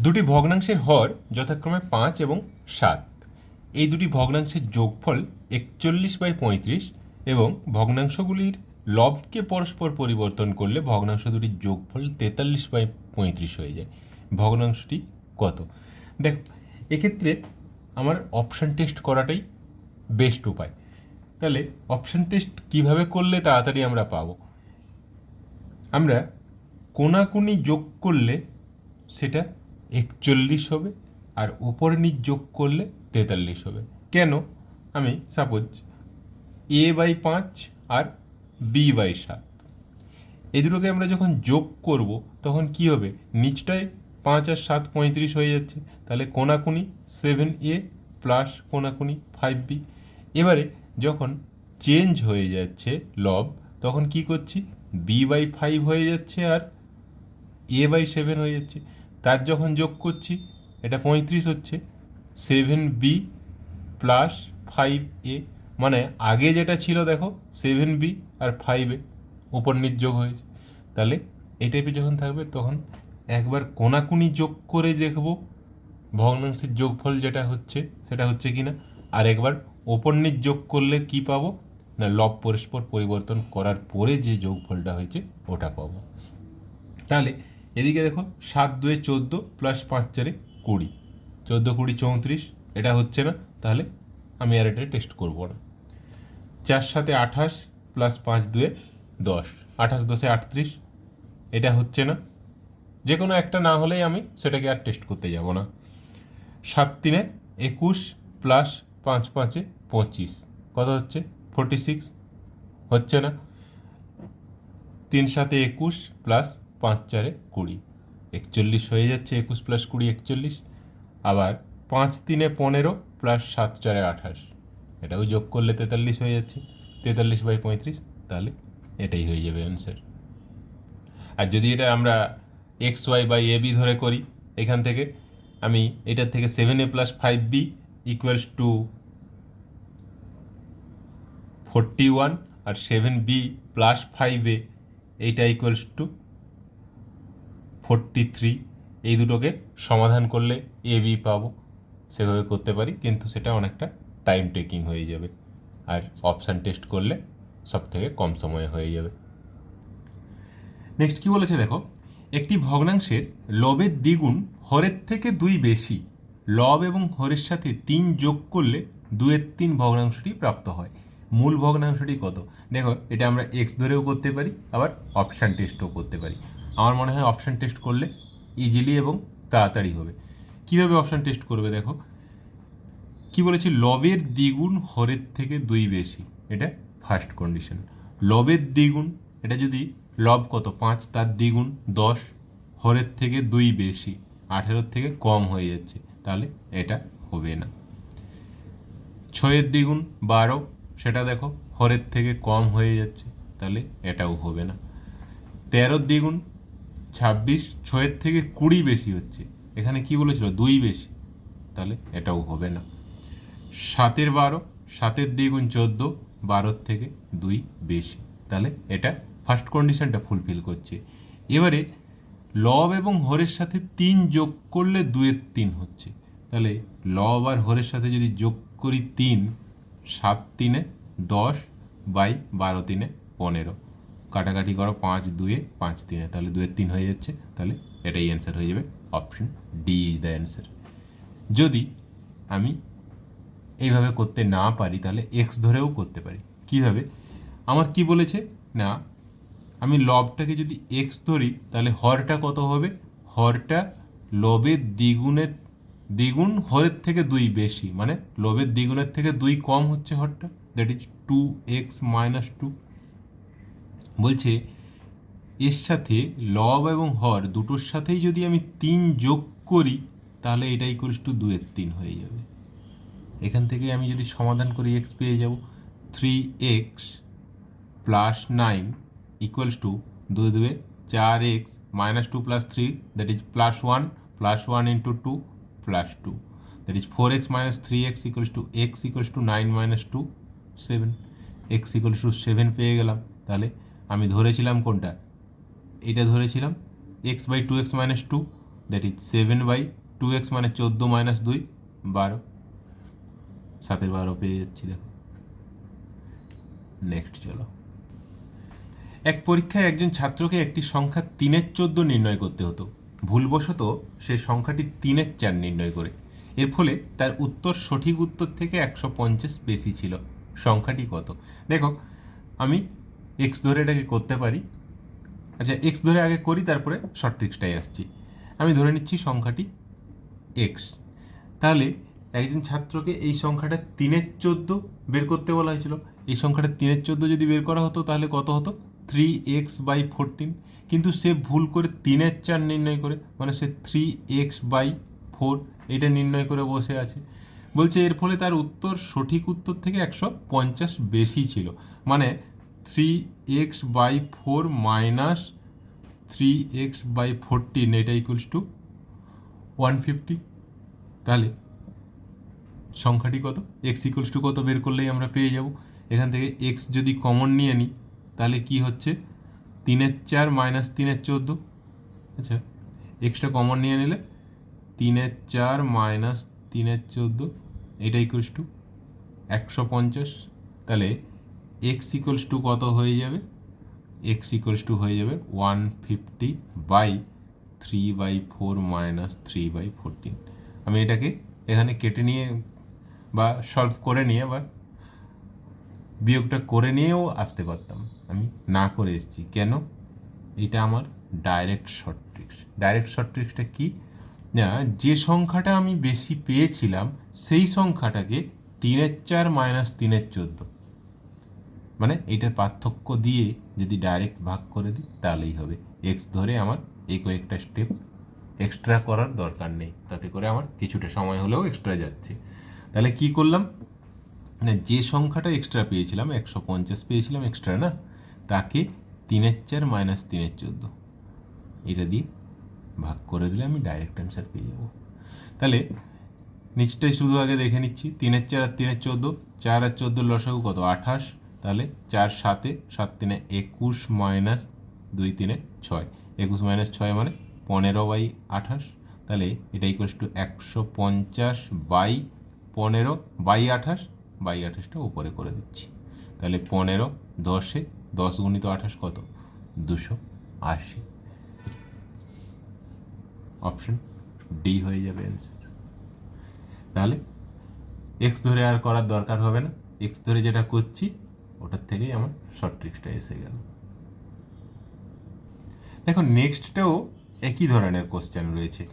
দুটি ভগ্নাংশের হর যথাক্রমে পাঁচ এবং সাত। এই দুটি ভগ্নাংশের যোগফল একচল্লিশ বাই পঁয়ত্রিশ এবং ভগ্নাংশগুলির লবকে পরস্পর পরিবর্তন করলে ভগ্নাংশ দুটির যোগফল তেতাল্লিশ বাই পঁয়ত্রিশ হয়ে যায়। ভগ্নাংশটি কত? দেখ, এক্ষেত্রে আমার অপশান টেস্ট করাটাই বেস্ট উপায়। তাহলে অপশান টেস্ট কীভাবে করলে তাড়াতাড়ি আমরা পাবো? আমরা কোনাকুনি যোগ করলে সেটা একচল্লিশ হবে আর উপর নিচ যোগ করলে তেতাল্লিশ হবে। কেন? আমি সাপোজ এ বাই পাঁচ আর বি বাই সাত। এই দুটোকে আমরা যখন যোগ করব, তখন কি হবে? নিচটায় পাঁচ আর সাত পঁয়ত্রিশ হয়ে যাচ্ছে। তাহলে কোনাকুনি সেভেন এ প্লাস কোনাকুনি ফাইভ বি এবারে যখন চেঞ্জ হয়ে যাচ্ছে লব তখন কি করছি? বি বাই ফাইভ হয়ে যাচ্ছে আর এ বাই সেভেন হয়ে যাচ্ছে। তার যখন যোগ করছি, এটা পঁয়ত্রিশ হচ্ছে seven B plus five A মানে আগে যেটা ছিল দেখো সেভেন বি আর ফাইভ এ উপর নিচ যোগ হয়েছে। তাহলে এই টাইপের যখন থাকবে, তখন একবার কোনাকুনি যোগ করে দেখব, ভগ্নাংশের যোগফল যেটা হচ্ছে, সেটা হচ্ছে কি না আর একবার ওপর নিচ যোগ করলে কি পাবো? না, লব পরস্পর পরিবর্তন করার পরে যে যোগফলটা হয়েছে, ওটা পাবো। তাহলে এদিকে দেখো সাত, দুয়ে চোদ্দ প্লাস পাঁচ চারে কুড়ি। চোদ্দ, কুড়ি, চৌত্রিশ, এটা হচ্ছে না, তাহলে আমি আর এটা টেস্ট করব না। চার সাথে আঠাশ প্লাস পাঁচ, দুয়ে দশ। আঠাশ, দশে আটত্রিশ, এটা হচ্ছে না। যে কোনো একটা না হলেই আমি সেটাকে আর টেস্ট করতে যাব না। সাত, তিনে একুশ প্লাস পাঁচ, পাঁচে পঁচিশ। কত হচ্ছে? ফোরটি সিক্স হচ্ছে না। তিন, সাতে একুশ প্লাস পাঁচ চারে কুড়ি। একচল্লিশ হয়ে যাচ্ছে একুশ প্লাস কুড়ি, একচল্লিশ। আবার পাঁচ তিনে পনেরো প্লাস সাত চারে আঠাশ। এটাও যোগ করলে তেতাল্লিশ হয়ে যাচ্ছে। তেতাল্লিশ বাই পঁয়ত্রিশ, তাহলে এটাই হয়ে যাবে অ্যান্সার আর যদি এটা আমরা X Y by A B ধরে করি, এখান থেকে আমি এটার থেকে seven A plus five B equals to forty one R seven B plus five A এইটা ইকুয়ালস টু ফোরটি থ্রি এই দুটোকে সমাধান করলে এ বি পাবো। সেভাবে করতে পারি, কিন্তু সেটা অনেকটা টাইম টেকিং হয়ে যাবে। আর অপশান টেস্ট করলে সব থেকে কম সময়ে হয়ে যাবে। নেক্সট কি বলেছে দেখো? একটি ভগ্নাংশের লবের দ্বিগুণ হরের থেকে দুই বেশি। লব এবং হরের সাথে তিন যোগ করলে দুয়ের তিন ভগ্নাংশটি প্রাপ্ত হয়। মূল ভগ্নাংশটি কত? দেখো, এটা আমরা এক্স ধরেও করতে পারি, আবার অপশান টেস্টও করতে পারি। আমার মনে হয় অপশান টেস্ট করলে ইজিলি এবং তাড়াতাড়ি হবে। কীভাবে অপশান টেস্ট করবে দেখো? কি বলেছি? লবের দ্বিগুণ হরের থেকে দুই বেশি। এটা ফার্স্ট কন্ডিশন লবের দ্বিগুণ, এটা যদি লব কত? পাঁচ, তার দ্বিগুণ দশ, হরের থেকে দুই বেশি। আঠেরোর থেকে কম হয়ে যাচ্ছে। তাহলে এটা হবে না। ছয়ের দ্বিগুণ বারো, সেটা দেখো হরের থেকে কম হয়ে যাচ্ছে। তাহলে এটাও হবে না। তেরোর দ্বিগুণ ছাব্বিশ, ছয়ের থেকে কুড়ি বেশি হচ্ছে। এখানে কি বলেছিল? দুই বেশি। তাহলে এটাও হবে না। সাতের বারো, সাতের দ্বিগুণ চোদ্দ, বারোর থেকে দুই বেশি। তাহলে এটা ফার্স্ট কন্ডিশনটা ফুলফিল করছে। এবারে লব এবং হরের সাথে তিন যোগ করলে দুয়ের তিন হচ্ছে। তাহলে লব আর হরের সাথে যদি যোগ করি তিন, সাত তিনে দশ বাই বারো তিনে পনেরো। কাটাকাটি করো পাঁচ, দুয়ে পাঁচ তিনে, তাহলে দুয়ের তিন হয়ে যাচ্ছে, তাহলে এটাই অ্যান্সার হয়ে যাবে option D is the answer যদি আমি এইভাবে করতে না পারি, তাহলে এক্স ধরেও করতে পারি। কীভাবে আমার কি বলেছে? না, আমি লবটাকে যদি এক্স ধরি, তাহলে হরটা কত হবে? হরটা লবের দ্বিগুণের, দ্বিগুণ হরের থেকে দুই বেশি মানে লবের দ্বিগুণের থেকে দুই কম হচ্ছে হরটা that is two X minus two বলছে, এর সাথে লব এবং হর দুটোর সাথেই যদি আমি তিন যোগ করি, তাহলে এটা ইকুয়ালস টু দুয়ের তিন হয়ে যাবে। এখান থেকে আমি যদি সমাধান করি এক্স পেয়ে যাব three X plus nine equals to দুই দুয়ে চার X minus two plus three that is plus one plus one into two plus two that is four X minus three X equals to X equals to nine minus two seven X equals to seven পেয়ে গেলাম, তাহলে আমি ধরেছিলাম কোনটা? এটা ধরেছিলাম X by two X minus two that is seven by two X মানে চোদ্দ মাইনাস দুই, বারো। সাতের বারো পেয়ে যাচ্ছি, দেখো। নেক্সট চলো। এক পরীক্ষায় একজন ছাত্রকে একটি সংখ্যা তিনের চোদ্দ নির্ণয় করতে হতো। ভুলবশত সে সংখ্যাটি তিনের চার নির্ণয় করে। এর ফলে তার উত্তর সঠিক উত্তর থেকে একশো পঞ্চাশ বেশি ছিল। সংখ্যাটি কত? দেখো, আমি এক্স ধরে এটাকে করতে পারি। আচ্ছা এক্স ধরে আগে করি, তারপরে শর্ট ট্রিক্সটাই আসছি। আমি ধরে নিচ্ছি সংখ্যাটি এক্স তাহলে একজন ছাত্রকে এই সংখ্যাটা তিনের চোদ্দ বের করতে বলা হয়েছিল। এই সংখ্যাটা তিনের চোদ্দ যদি বের করা হতো, তাহলে কত হতো? থ্রি এক্স বাই ফোরটিন কিন্তু সে ভুল করে তিনের চার নির্ণয় করে মানে সে থ্রি এক্স বাই ফোর এটা নির্ণয় করে বসে আছে। বলছে এর ফলে তার উত্তর সঠিক উত্তর থেকে একশো পঞ্চাশ বেশি ছিল। মানে three X by four minus three X by fourteen এটা ইকুয়ালস টু ওয়ান ফিফটি তাহলে সংখ্যাটি কত? এক্স ইকুয়ালস টু কত বের করলেই আমরা পেয়ে যাব। এখান থেকে এক্স যদি কমন নিয়ে নিই, তাহলে কি হচ্ছে? তিনের চার মাইনাস তিনের চোদ্দ। আচ্ছা এক্সটা কমন নিয়ে নিলে তিনের চার মাইনাস তিনের চোদ্দ, এটা ইকুয়ালস টু একশো পঞ্চাশ। তাহলে এক্স ইকুয়ালস টু কত হয়ে যাবে? এক্স ইকুয়ালস টু হয়ে যাবে one fifty by three by four minus three by fourteen আমি এটাকে এখানে কেটে নিয়ে বা সলভ করে নিয়ে বা বিয়োগটা করে নিয়েও আসতে পারতাম। আমি না করে এসেছি। কেন? এটা আমার direct short tricks direct short ট্রিক্সটা কি? না, যে সংখ্যাটা আমি বেশি পেয়েছিলাম, সেই সংখ্যাটাকে তিনের চার মাইনাস তিনের চোদ্দ। মানে এটার পার্থক্য দিয়ে যদি ডাইরেক্ট ভাগ করে দিই, তাহলেই হবে। এক্স ধরে আমার এই কয়েকটা স্টেপ এক্সট্রা করার দরকার নেই। তাতে করে আমার কিছুটা সময় হলেও এক্সট্রা যাচ্ছে। তাহলে কি করলাম? মানে যে সংখ্যাটা এক্সট্রা পেয়েছিলাম, একশো পঞ্চাশ পেয়েছিলাম এক্সট্রা না? তাকে তিনের চার মাইনাস তিনের চোদ্দ। এটা দিয়ে ভাগ করে দিলে আমি ডাইরেক্ট অ্যান্সার পেয়ে যাব। তাহলে নিচটাই শুধু আগে দেখে নিচ্ছি। তিনের চার আর তিনের চোদ্দ, চার আর চোদ্দোর লসাগু কত? আঠাশ। তাহলে চার সাতে, সাত তিনে একুশ মাইনাস দুই তিনে ছয়। একুশ মাইনাস ছয় মানে পনেরো বাই আঠাশ। তাহলে এটা ইকুয়ালস টু একশো পঞ্চাশ বাই পনেরো বাই আঠাশ, বাই আঠাশটা উপরে করে দিচ্ছি। তাহলে পনেরো দশে, দশ গুণিত আঠাশ কত? দুশো আশি। অপশন ডি হয়ে যাবে অ্যান্সার তাহলে এক্স ধরে আর করার দরকার হবে না। এক্স ধরে যেটা করছি ওটার থেকেই আমার শর্ট ট্রিক্সটা এসে গেল। দেখো নেক্সটটাও একই ধরনের কোশ্চেন রয়েছে।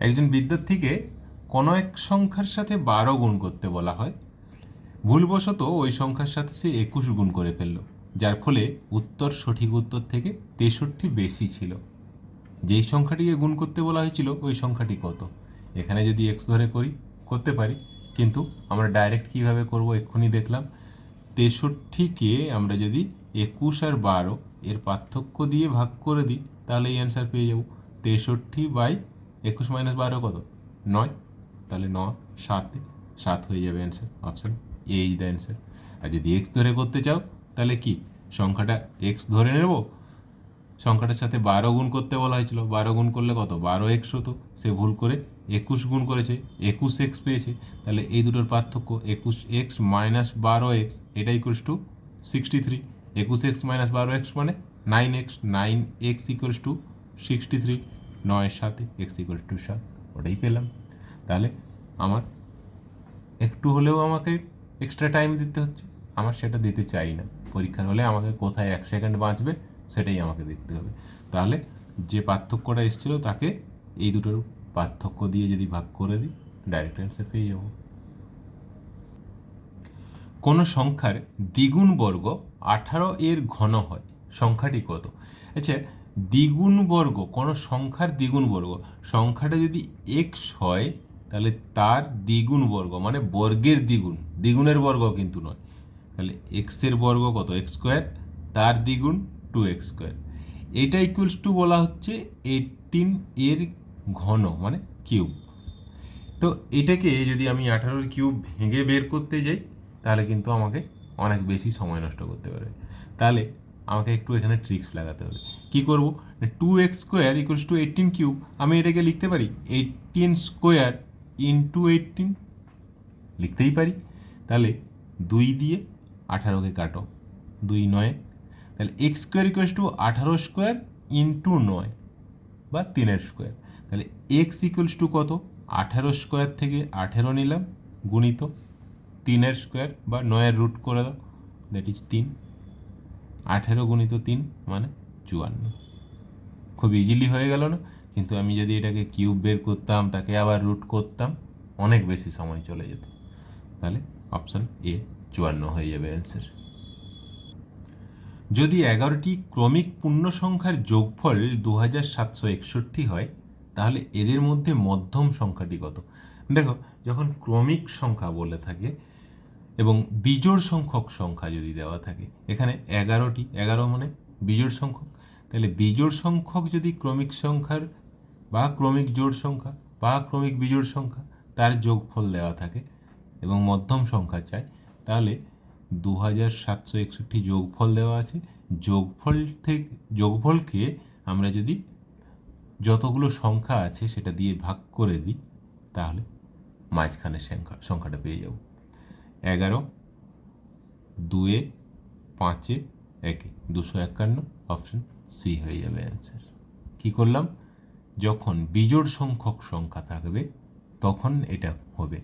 একজন বিদ্যার্থীকে কোনো এক সংখ্যার সাথে বারো গুণ করতে বলা হয়। ভুলবশত ওই সংখ্যার সাথে সে একুশ গুণ করে ফেলল, যার ফলে উত্তর সঠিক উত্তর থেকে তেষট্টি বেশি ছিল। যেই সংখ্যাটিকে গুণ করতে বলা হয়েছিল, ওই সংখ্যাটি কত? এখানে যদি এক্স ধরে করি, করতে পারি। কিন্তু আমরা ডাইরেক্ট কীভাবে করব এক্ষুনি দেখলাম। তেষট্টিকে আমরা যদি একুশ আর বারো এর পার্থক্য দিয়ে ভাগ করে দিই, তাহলে এই অ্যান্সার পেয়ে যাব। তেষট্টি বাই একুশ মাইনাস বারো কত? নয়। তাহলে ন, সাত। সাত হয়ে যাবে answer option A is the answer আর যদি এক্স ধরে করতে চাও, তাহলে কি? সংখ্যাটা এক্স ধরে নেব। সংখ্যাটার সাথে বারো গুণ করতে বলা হয়েছিল। বারো গুণ করলে কত? বারো এক্স হতো। সে ভুল করে একুশ গুণ করেছে, একুশ এক্স পেয়েছে, তাহলে এই দুটোর পার্থক্য একুশ এক্স মাইনাস বারো এক্স এটা ইকুয়ালস টু সিক্সটি থ্রি একুশ এক্স মাইনাস বারো এক্স মানে nine X nine X equals to sixty three নয়ের সাথে এক্স ইকুয়ালস টু সাত, ওটাই পেলাম। তাহলে আমার একটু হলেও আমাকে এক্সট্রা টাইম দিতে হচ্ছে, আমার সেটা দিতে চাই না। পরীক্ষার হলে আমাকে কোথায় এক সেকেন্ড বাঁচবে, সেটাই আমাকে দেখতে হবে। তাহলে যে পার্থক্যটা এসেছিল তাকে এই দুটোর পার্থক্য দিয়ে যদি ভাগ করে দিই ডাইরেক্ট অ্যান্সার পেয়ে যাব। কোনো সংখ্যার দ্বিগুণ বর্গ আঠারো এর ঘন হয়। সংখ্যাটি কত? আচ্ছা দ্বিগুণ বর্গ, কোনো সংখ্যার দ্বিগুণ বর্গ, সংখ্যাটা যদি এক্স হয়, তাহলে তার দ্বিগুণ বর্গ মানে বর্গের দ্বিগুণ, দ্বিগুণের বর্গ কিন্তু নয়। তাহলে এক্সের বর্গ কত? এক্স স্কোয়ার তার দ্বিগুণ টু এক্স স্কোয়ার এটা ইকুয়ালস টু বলা হচ্ছে এইটিন এর ঘন মানে কিউব তো এটাকে যদি আমি আঠারোর কিউব ভেঙে বের করতে যাই, তাহলে কিন্তু আমাকে অনেক বেশি সময় নষ্ট করতে পারবে। তাহলে আমাকে একটু এখানে ট্রিক্স লাগাতে হবে। কী করব? Two X square equals to eighteen cube আমি এটাকে লিখতে পারি? এইটিন স্কোয়ার ইন্টু এইটিন লিখতেই পারি। তাহলে দুই দিয়ে আঠারোকে কাটো, দুই নয়। তাহলে এক্স স্কোয়ার ইকুয়ালস টু আঠারো স্কোয়ার ইন্টু নয়, বা তিনের স্কোয়ার তাহলে এক্স ইকুয়ালস টু কত? আঠেরো স্কোয়ার থেকে আঠেরো নিলাম, গুণিত তিনের স্কোয়ার বা নয়ের রুট করে দাও দ্যাট ইজ তিন। আঠেরো গুণিত তিন মানে চুয়ান্ন। খুব ইজিলি হয়ে গেল না? কিন্তু আমি যদি এটাকে কিউব বের করতাম, তাকে আবার রুট করতাম, অনেক বেশি সময় চলে যেত। তাহলে অপশান এ চুয়ান্ন হয়ে যাবে অ্যান্সার যদি এগারোটি ক্রমিক পূর্ণ সংখ্যার যোগফল দু হাজার সাতশো একষট্টি হয় তাহলে এদের মধ্যে মধ্যম সংখ্যাটি কত? দেখো, যখন ক্রমিক সংখ্যা বলে থাকে এবং বিজোড় সংখ্যক সংখ্যা যদি দেওয়া থাকে, এখানে এগারোটি, এগারো মানে বিজোড় সংখ্যক। তাহলে বিজোড় সংখ্যক যদি ক্রমিক সংখ্যার বা ক্রমিক জোড় সংখ্যা বা ক্রমিক বিজোড় সংখ্যা, তার যোগফল দেওয়া থাকে এবং মধ্যম সংখ্যা চাই, তাহলে দু হাজার সাতশো একষট্টি যোগফল দেওয়া আছে। যোগফল থেকে, যোগফলকে আমরা যদি যতগুলো সংখ্যা আছে সেটা দিয়ে ভাগ করে দিই, তাহলে মাঝখানের সংখ্যা, সংখ্যাটা পেয়ে যাব। এগারো, দুয়ে, পাঁচে, একে, দুশো একান্ন অপশন সি হয়ে যাবে অ্যান্সার কী করলাম? যখন বিজোড় সংখ্যক সংখ্যা থাকবে, তখন এটা হবে।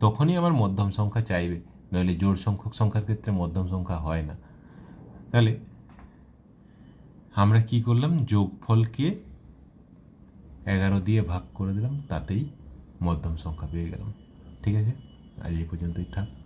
তখনই আমার মধ্যম সংখ্যা চাইবে নইলে জোড় সংখ্যক সংখ্যার ক্ষেত্রে মধ্যম সংখ্যা হয় না। তাহলে আমরা কি করলাম? যোগফলকে এগারো দিয়ে ভাগ করে দিলাম, তাতেই মধ্যম সংখ্যা পেয়ে গেলাম। ঠিক আছে? আজ এই পর্যন্তই থাক।